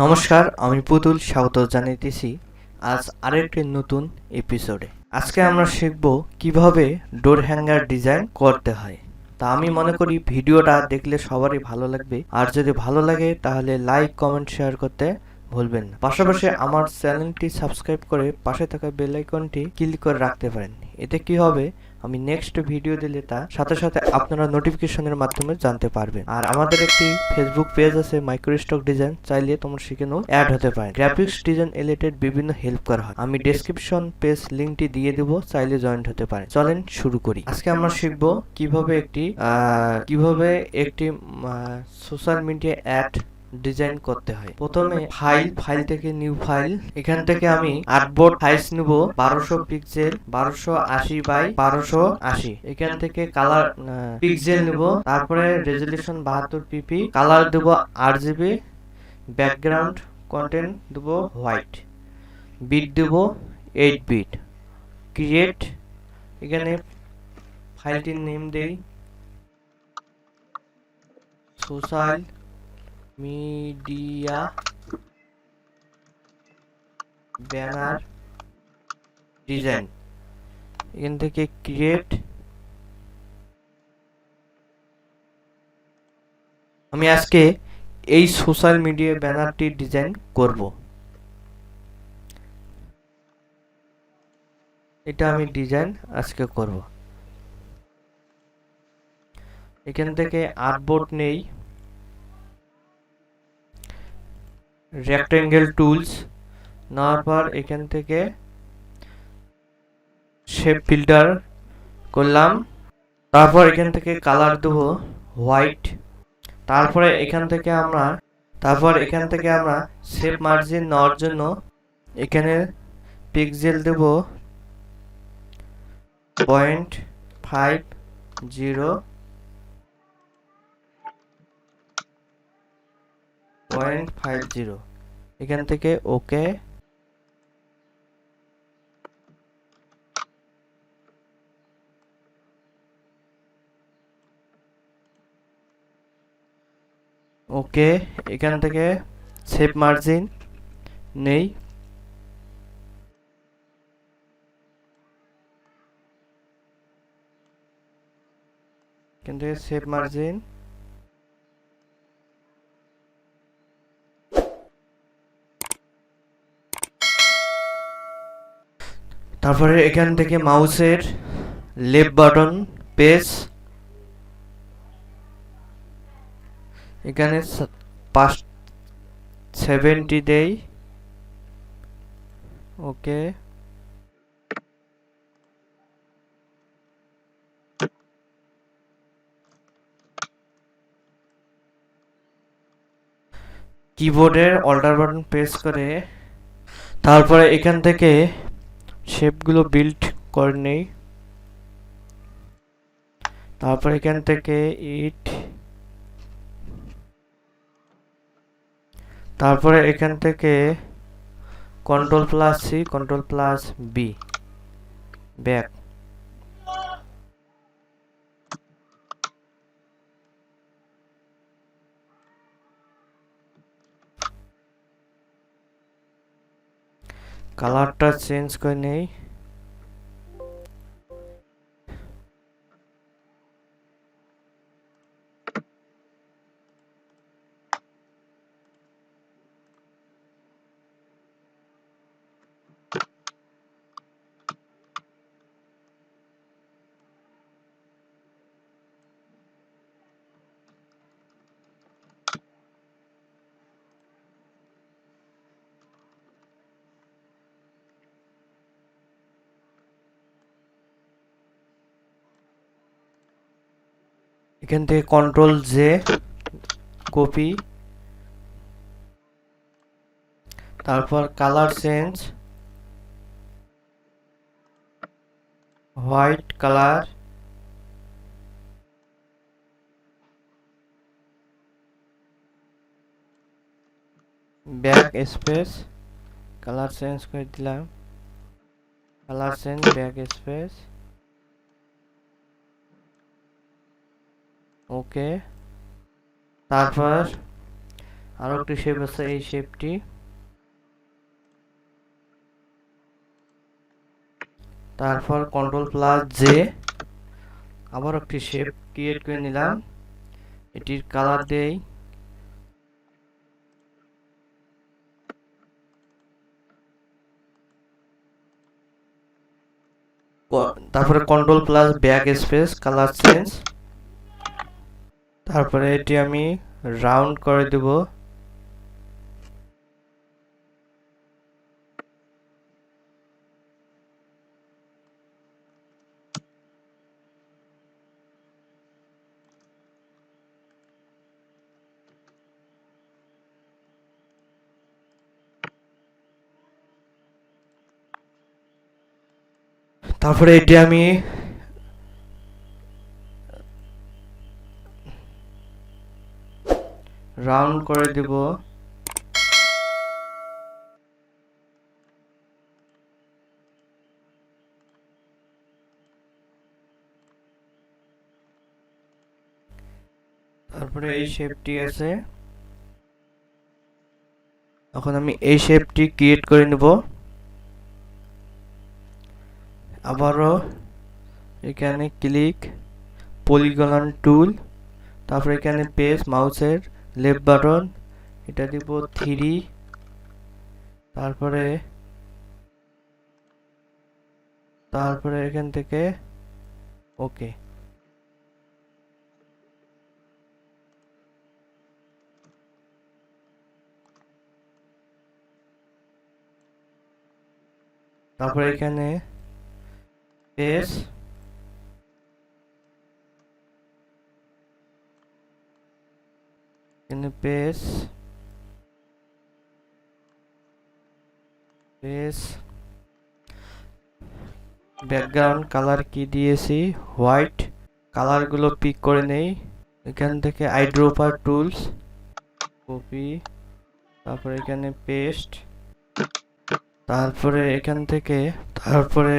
নমস্কার, আমি পুতুল, স্বাগত জানাইতেছি আজ আরেকটি নতুন এপিসোডে আজকে আমরা শিখব কীভাবে ডোর হ্যাঙ্গার ডিজাইন করতে হয়। তা আমি মনে করি ভিডিওটা দেখলে সবারই ভালো লাগবে। আর যদি ভালো লাগে, তাহলে লাইক কমেন্ট শেয়ার করতে ভুলবেন না। পাশাপাশি আমার চ্যানেলটি সাবস্ক্রাইব করে পাশে থাকা বেল আইকনটি ক্লিক করে রাখতে পারেন। এতে কি হবে? আমি নেক্সট ভিডিও দিলে তা সাথে সাথে আপনারা নোটিফিকেশনের মাধ্যমে জানতে পারবেন। আর আমাদের একটি ফেসবুক পেজ আছে মাইক্রো স্টক ডিজাইন চাইলে তোমরা সেখানেও অ্যাড হতে পারে গ্রাফিক্স ডিজাইন রিলেটেড বিভিন্ন হেল্প করা হয়। আমি ডেসক্রিপশন পেজ লিংকটি দিয়ে দেব, চাইলে জয়েন্ট হতে পারে চলেন শুরু করি। আজকে আমরা শিখব কীভাবে একটি কীভাবে একটি সোশ্যাল মিডিয়া অ্যাড ডিজাইন করতে হয়। প্রথমে ফাইল ফাইল থেকে নিউ ফাইল এখান থেকে আমি আর্টবোর্ড সাইজ নিব বারোশো পিক্সেল বারোশো আশি বাই বারোশো আশি। এখান থেকে কালার পিক্সেল নিব তারপরে রেজলিউশন বাহাত্তর পিপি কালার দেব আট জিবি ব্যাকগ্রাউন্ড কন্টেন্ট দেব হোয়াইট বিট দেব এইট বিট ক্রিয়েট এখানে ফাইলটির নেম দেই। সোশ্যাল মিডিয়া ব্যানার ডিজাইন এখান থেকে ক্রিয়েট আমি আজকে এই সোশ্যাল মিডিয়া ব্যানারটি ডিজাইন করব। এটা আমি ডিজাইন আজকে করব। এখান থেকে আর্টবোর্ড নেই। রেক্টেঙ্গেল টুলস নেওয়ার পর এখান থেকে শেপ ফিল্টার করলাম। তারপর এখান থেকে কালার দেব হোয়াইট তারপরে এখান থেকে আমরা, তারপর এখান থেকে আমরা শেপ মার্জিন নেওয়ার জন্য এখানে পিক্সেল দেব point five zero point five zero এখান থেকে ওকে ওকে, এখান থেকে সেভ মার্জিন নেই। এখান থেকে সেভ মার্জিন তারপরে এখান থেকে মাউসের লেফট বাটন, পেজ। এখানে পাঁচ সেভেন্টি দেই। ওকে। কিবোর্ডের অল্টার বাটন প্রেস করে। তারপরে এখান থেকে শেপগুলো বিল্ড করে নেই। তারপর এখান থেকে ইট তারপরে এখান থেকে control plus C control plus B back কালারটা চেঞ্জ করে নেই এখান থেকে কন্ট্রোল জে কপি তারপর colour change white colour back space colour change করে দিলাম colour change back space okay. তারপর আরও একটি শেপ আছে, এই শেপটি তারপর কন্ট্রোল প্লাস জে আবার একটি শেপ ক্রিয়েট করে নিলাম। এটির কালার দেই। তারপরে control plus back space colour change তারপরে এটি আমি রাউন্ড করে দেব। তারপরে এটি আমি রাউন্ড করে দেব। তারপরে এই শেপটি আছে। এখন আমি এই শেপটি ক্রিয়েট করে নেব। আবারও এখানে ক্লিক পলিগন টুল তারপরে এখানে পেজ মাউসের লেফট বাটন এটা দিব থ্রি তারপরে তারপরে এখান থেকে ওকে তারপরে এখানে এখানে পেজ পেজ ব্যাকগ্রাউন্ড কালার কি দিয়েছি? হোয়াইট কালারগুলো পিক করে নেই। এখান থেকে আইড্রোপার টুলস কপি তারপরে এখানে পেস্ট তারপরে এখান থেকে, তারপরে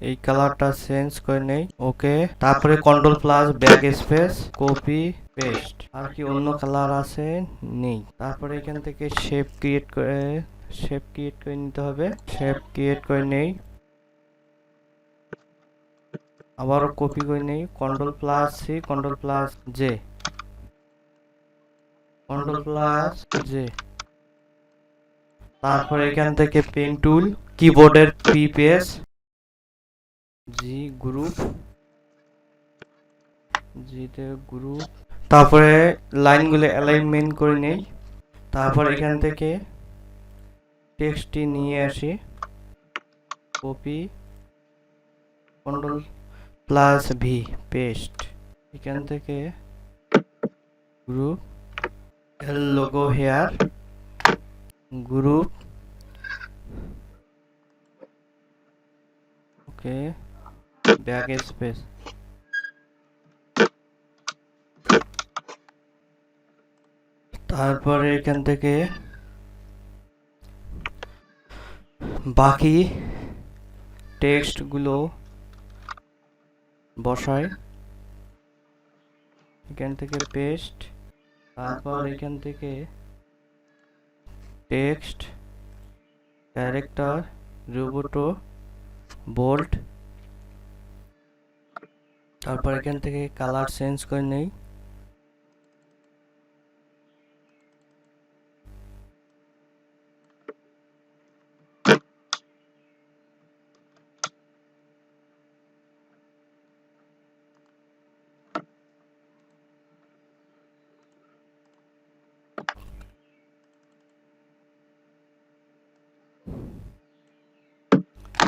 এই কালারটা চেঞ্জ করে নেই। ওকে তারপরে control plus back space copy paste আর কি অন্য কালার আছে? নেই। তারপরে এখান থেকে শেপ ক্রিয়েট করে শেপ ক্রিয়েট করে নিতে হবে। শেপ ক্রিয়েট করে নেই। আবারও কপি করে নেই। Control plus C control plus J control plus J তারপর এখান থেকে পেন টুল কিবোর্ডের পি পেজ জি গ্রুপ জিতে গ্রুপ তারপরে লাইনগুলো অ্যালাইনমেন্ট করে নেই তারপর এখান থেকে টেক্সটটি নিয়ে আসি। Copy control plus V paste এখান থেকে group logo here group okay back space তারপরে এখান থেকে বাকি টেক্সটগুলো বসাই। এখান থেকে পেস্ট তারপর এখান থেকে টেক্সট ক্যারেক্টার রোবোটো বোল্ড তারপর এখান থেকে কালার চেঞ্জ করে নেই।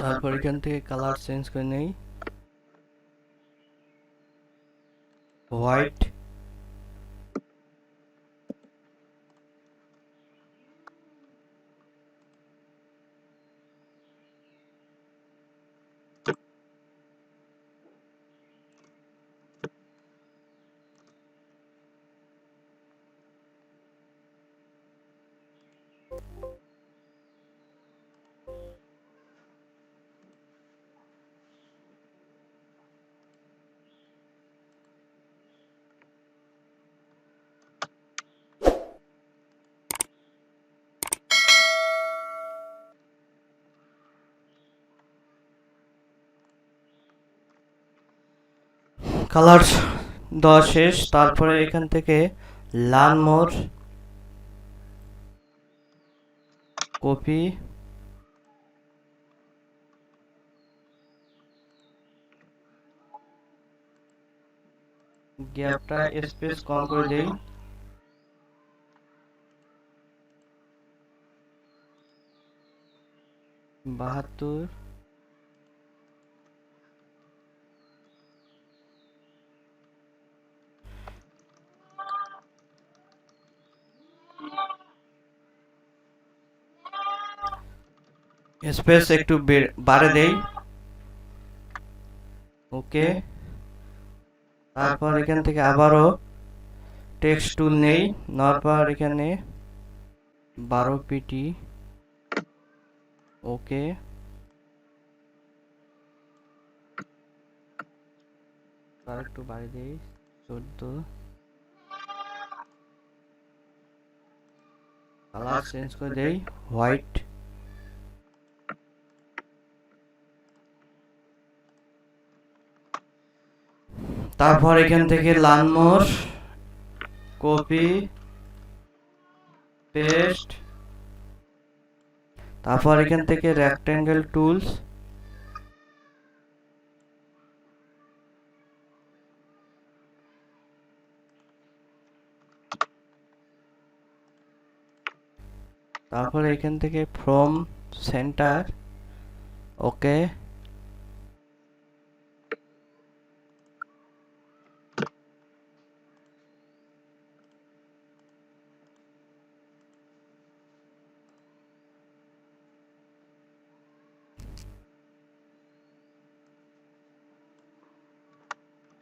তারপর এখান থেকে কালার চেঞ্জ করে নেই। হোয়াইট কালার দেওয়া শেষ, তারপরে এখান থেকে লাল মোর, কপি, গ্যাপটা স্পেস কম করে দেই। বাহাত্তর স্পেস একটু বেড়- বাড়ে দেই। ওকে। তারপর এখান থেকে আবারও টেক্সট টুল নেই। নেওয়ার পর এখানে বারো পিটি। ওকে। আর একটু বাড়িয়ে দিই। চোদ্দ। কালার চেঞ্জ করে দেই। হোয়াইট তারপর এখান থেকে লালমোর কপি পেস্ট তারপর এখান থেকে রেক্টেঙ্গেল টুলস তারপর এখান থেকে from centre okay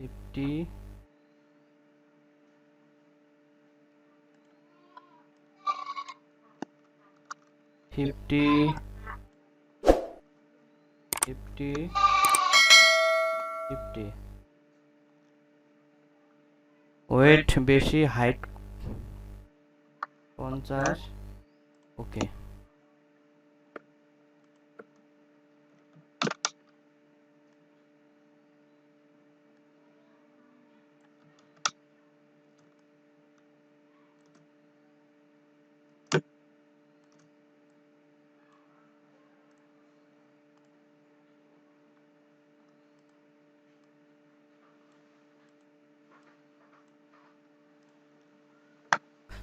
fifty fifty fifty fifty weight বেশি হাইট পঞ্চাশ. ওকে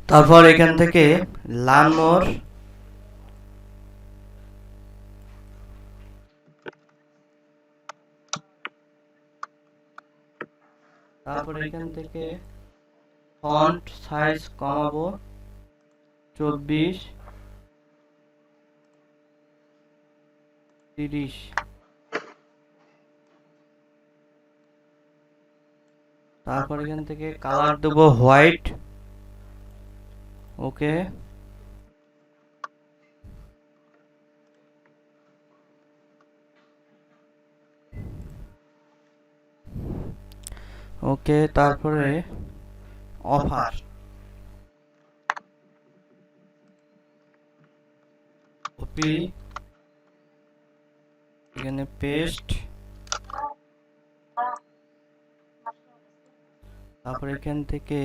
তারপর এখান থেকে লানমোর তারপর এখান থেকে ফন্ট সাইজ কমাবো, চব্বিশ, তিরিশ। তারপর এখান থেকে কালার দেবো হোয়াইট ওকে? ওকে তারপরে অফার। কপি এখানে পেস্ট। তারপর এখান থেকে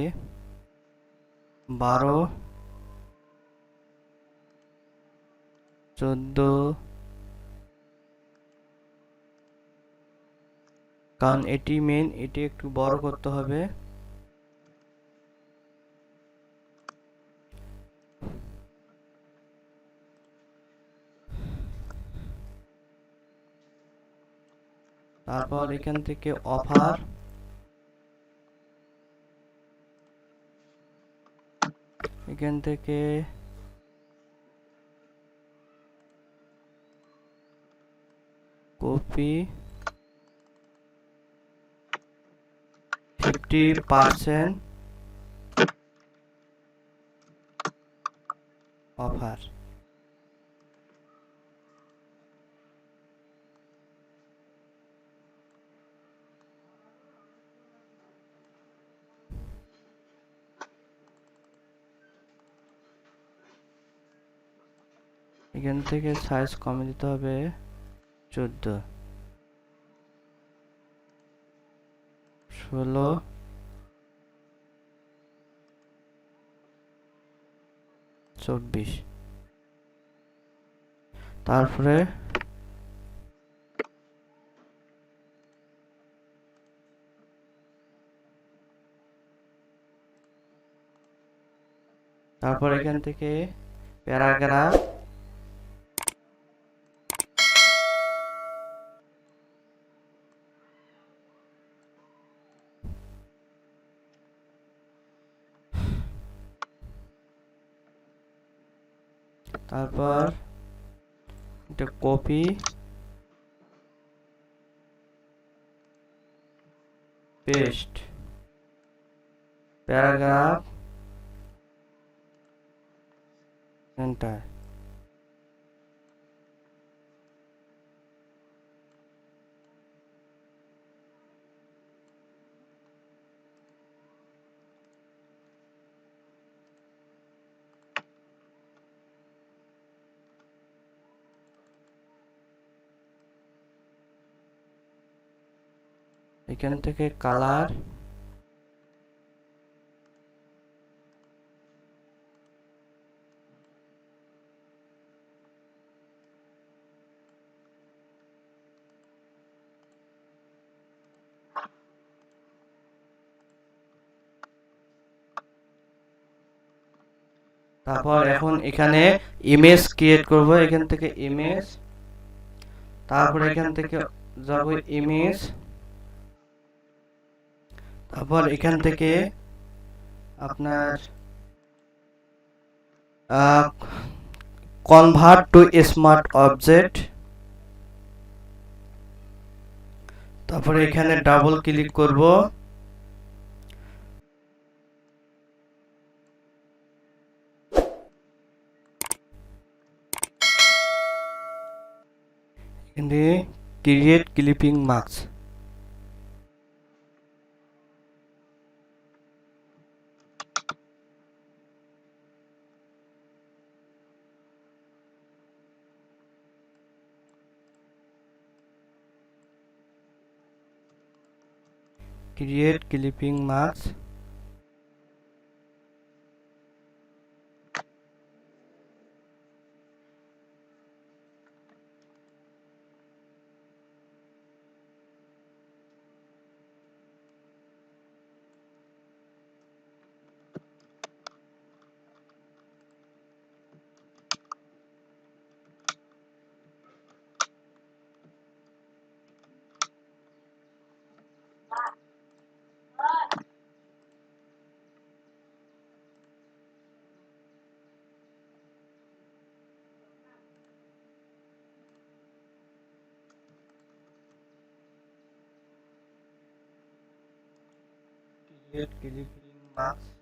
বারো চোদ্দ। কারণ এটি মেন এটি একটু বড় করতে হবে। তারপর এখান থেকে অফার এখান থেকে। কপি। Fifty percent offer. এখান থেকে সাইজ কমে দিতে হবে চোদ্দ। ষোলো। চব্বিশ। তারপরে তারপর এখান থেকে প্যারাগ্রাফ তারপর এটা কপি পেস্ট প্যারাগ্রাফ এন্টার এখান থেকে কালার। তারপর এখন এখানে ইমেজ ক্রিয়েট করব এখান থেকে ইমেজ তারপর এখান থেকে যাব ইমেজ তারপর এখান থেকে আপনার কনভার্ট টু স্মার্ট অবজেক্ট তারপরে এখানে ডাবল ক্লিক করব। এখানে create clipping marks create clipping marks create killing marks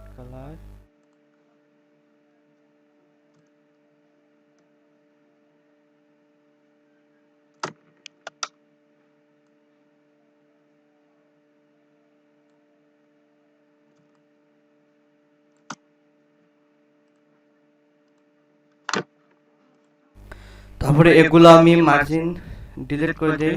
white color তারপরে এগুলো আমি মার্জিন ডিলিট করে দেই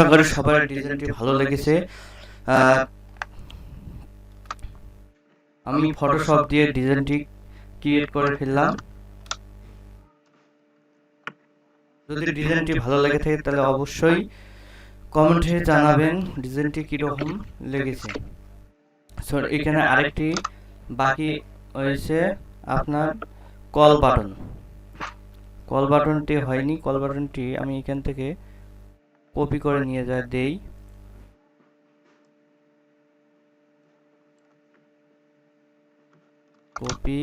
আশা করি সবার ডিজাইনটি ভালো লেগেছে। আমি ফটোশপ দিয়ে ডিজাইনটি ক্রিয়েট করে ফেললাম। যদি ডিজাইনটি ভালো লেগে থাকে তাহলে অবশ্যই কমেন্টে জানাবেন ডিজাইনটি কীরকম লেগেছে। সো এখানে আরেকটি বাকি হয়েছে আপনার কল বাটন কল বাটনটি হয়নি কল বাটনটি আমি এখান থেকে কপি করে নিয়ে যা দেই। কপি।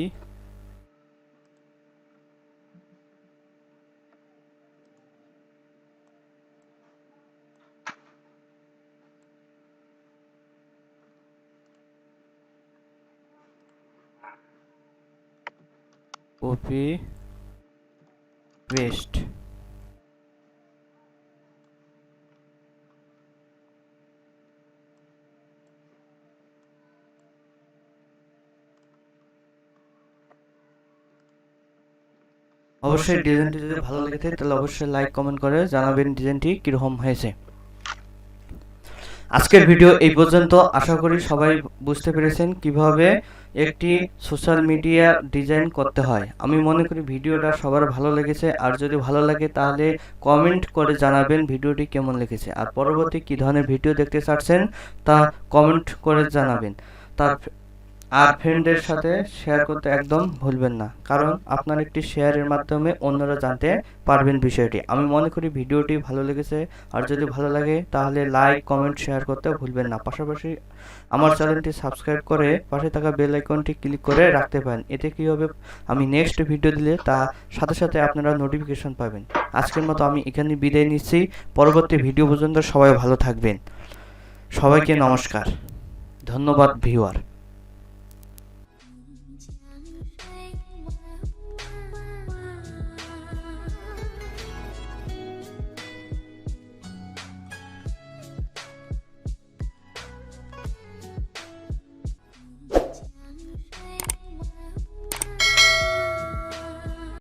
কপি। পেস্ট। অবশ্যই ডিজাইনটি যদি ভালো লেগে থাকে তাহলে অবশ্যই লাইক কমেন্ট করে জানাবেন ডিজাইনটি কীরকম হয়েছে। আজকের ভিডিও এই পর্যন্ত আশা করি সবাই বুঝতে পেরেছেন কীভাবে একটি সোশ্যাল মিডিয়া ডিজাইন করতে হয়। আমি মনে করি ভিডিওটা সবার ভালো লেগেছে। আর যদি ভালো লাগে তাহলে কমেন্ট করে জানাবেন ভিডিওটি কেমন লেগেছে। আর পরবর্তী কী ধরনের ভিডিও দেখতে চাচ্ছেন তা কমেন্ট করে জানাবেন। তার আর ফ্রেন্ডের সাথে শেয়ার করতে একদম ভুলবেন না। কারণ আপনার একটি শেয়ারের মাধ্যমে অন্যরা জানতে পারবেন বিষয়টি। আমি মনে করি ভিডিওটি ভালো লেগেছে। আর যদি ভালো লাগে তাহলে লাইক কমেন্ট শেয়ার করতে ভুলবেন না। পাশাপাশি আমার চ্যানেলটি সাবস্ক্রাইব করে পাশে থাকা বেল আইকনটি ক্লিক করে রাখতে পারেন। এতে কী হবে? আমি নেক্সট ভিডিও দিলে তা সাথে সাথে আপনারা নোটিফিকেশন পাবেন। আজকের মতো আমি এখানে বিদায় নিচ্ছি। পরবর্তী ভিডিও পর্যন্ত সবাই ভালো থাকবেন। সবাইকে নমস্কার। ধন্যবাদ ভিউয়ার